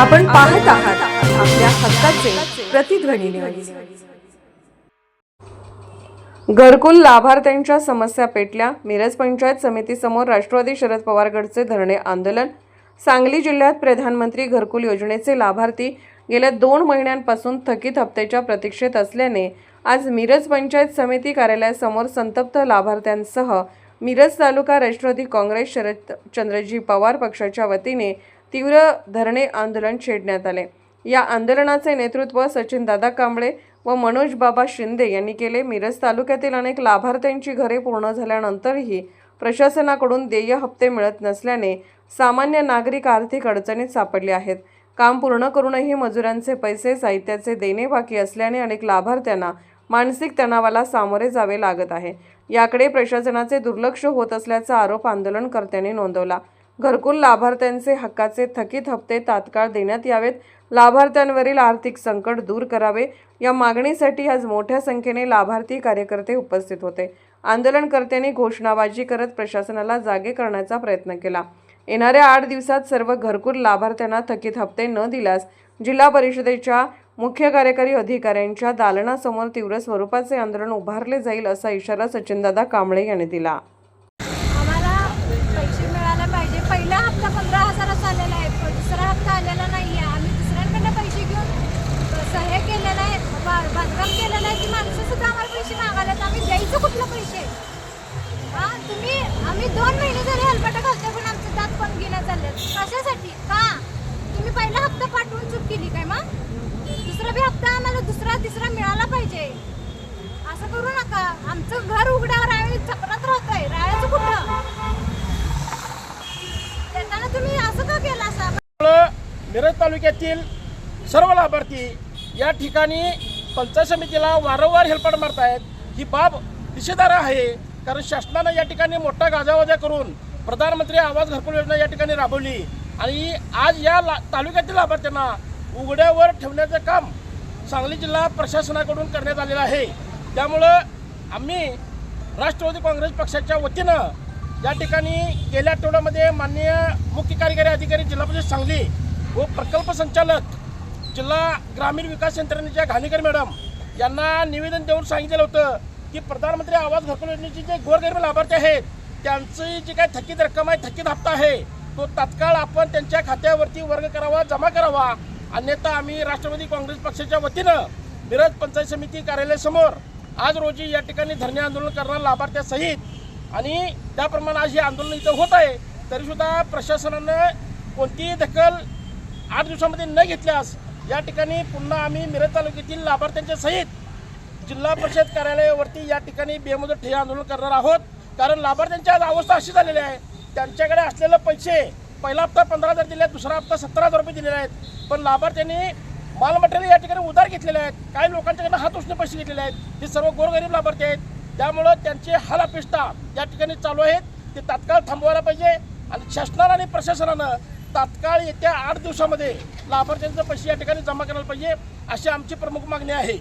आपण पाहत आहात आपल्या हक्काचे प्रतिध्वनी न्यूज घरकुल लाभार्थ्यांच्या समस्या पेटल्या. मिरज पंचायत समितीसमोर राष्ट्रवादी शरद पवार गटचे धरणे आंदोलन. सांगली जिल्ह्यात प्रधानमंत्री घरकुल योजनेचे लाभार्थी गेल्या दोन महिन्यांपासून थकीत हप्त्याच्या प्रतीक्षेत असल्याने आज मिरज पंचायत समिती कार्यालयासमोर संतप्त लाभार्थ्यांसह मिरज तालुका राष्ट्रवादी काँग्रेस शरद चंद्रजी पवार पक्षाच्या वतीने तीव्र धरणे आंदोलन छेडण्यात आले. या आंदोलनाचे नेतृत्व सचिनदादा कांबळे व मनोज बाबा शिंदे यांनी केले. मिरज तालुक्यातील अनेक लाभार्थ्यांची घरे पूर्ण झाल्यानंतरही प्रशासनाकडून देय हप्ते मिळत नसल्याने सामान्य नागरिक आर्थिक अडचणीत सापडले आहेत. काम पूर्ण करूनही मजुरांचे पैसे साहित्याचे देणे बाकी असल्याने अनेक लाभार्थ्यांना मानसिक तणावाला सामोरे जावे लागत आहे. याकडे प्रशासनाचे दुर्लक्ष होत असल्याचा आरोप आंदोलनकर्त्यांनी नोंदवला. घरकुल लाभार्थ्यांचे हक्काचे थकीत हप्ते तात्काळ देण्यात यावेत. लाभार्थ्यांवरील आर्थिक संकट दूर करावे. या मागणीसाठी आज मोठ्या संख्येने लाभार्थी कार्यकर्ते उपस्थित होते. आंदोलनकर्त्यांनी घोषणाबाजी करत प्रशासनाला जागे करण्याचा प्रयत्न केला. येणाऱ्या आठ दिवसात सर्व घरकुल लाभार्थ्यांना थकीत हप्ते न दिल्यास जिल्हा परिषदेच्या मुख्य कार्यकारी अधिकाऱ्यांच्या दालनासमोर तीव्र स्वरूपाचे आंदोलन उभारले जाईल असा इशारा सचिनदादा कांबळे यांनी दिला आम्हाला पैसे मिळायला पाहिजे पहिला हप्ता पंधरा हजाराचा आलेला आहे पण दुसरा हप्ता आलेला नाही आहे आम्ही दुसऱ्यांकडनं पैसे घेऊन सह्य केलेलं आहे बा- बांधकाम केलेलं आहे ती माणसं सुद्धा आम्हाला पैसे मागायला आहेत. आम्ही द्यायचं कुठलं पैसे हा तुम्ही आम्ही दोन महिने झाले हलपाटा घालतोय पण आमचे दात पण घेण्यात चालले कशासाठी? का? तुम्ही पहिला हप्ता पाठवून चूक केली काय मग? दुसरा बी हप्ता आम्हाला दुसरा तिसरा मिळाला पाहिजे. असं करू नका. आमचं घर उघड्यावर आहे छपरात राहतोय. राहायचं कुठं? देताना तुम्ही असं का केलं असं? त्यामुळं मिरज तालुक्यातील सर्व लाभार्थी या ठिकाणी पंचायत समितीला वारंवार हेलपाट मारतायत. ही बाब दिशेदार आहे. कारण शासनानं या ठिकाणी मोठा गाजावाजा करून प्रधानमंत्री आवास घरकुल योजना या ठिकाणी राबवली. आणि आज या ला तालुक्यातील लाभार्थ्यांना उघड्यावर ठेवण्याचं काम सांगली जिल्हा प्रशासनाकडून करण्यात आलेलं आहे. त्यामुळं आम्ही राष्ट्रवादी काँग्रेस पक्षाच्या वतीनं या ठिकाणी गेल्या आठवड्यामध्ये माननीय मुख्य कार्यकारी अधिकारी जिल्हा परिषद सांगली व प्रकल्प संचालक जिल्हा ग्रामीण विकास यंत्रणेच्या घाणेकर मॅडम यांना निवेदन देऊन सांगितलेलं होतं की प्रधानमंत्री आवास घरकुल योजनेचे जे गोरगरीब लाभार्थी आहेत त्यांची जी काय थकीत रक्कम आहे थकीत हप्ता आहे तो तात्काळ आपण त्यांच्या खात्यावरती वर्ग करावा जमा करावा. अन्यथा आम्ही राष्ट्रवादी काँग्रेस पक्षाच्या वतीनं मिरज पंचायत समिती कार्यालयासमोर आज रोजी या ठिकाणी धरणे आंदोलन करणार लाभार्थ्यासहित आणि त्याप्रमाणे आज हे आंदोलन इथं होत आहे तरीसुद्धा प्रशासनानं कोणतीही दखल आठ दिवसामध्ये न घेतल्यास या ठिकाणी पुन्हा आम्ही मिरज तालुक्यातील लाभार्थ्यांच्या सहित जिल्हा परिषद कार्यालयावरती या ठिकाणी बेमुदत ठे आंदोलन करणार आहोत. कारण लाभार्थ्यांची आज अवस्था अशी झालेली आहे. त्यांच्याकडे असलेले पैसे पहिला हप्ता पंधरा हजार दिले आहेत दुसरा हप्ता सत्तर हजार रुपये दिलेले आहेत. पण लाभार्थ्यांनी मालमटेरियल या ठिकाणी उधार घेतलेले आहेत. काही लोकांच्याकडनं हात उसने पैसे घेतलेले आहेत? हे सर्व गोरगरीब लाभार्थी आहेत. त्यामुळं त्यांचे हाल अपेष्टा या ठिकाणी चालू आहेत. ते तात्काळ थांबवायला पाहिजे आणि शासनानं आणि प्रशासनानं तात्काळ येत्या आठ दिवसामध्ये लाभार्थ्यांचे पैसे या ठिकाणी जमा करायला पाहिजे अशी आमची प्रमुख मागणी आहे.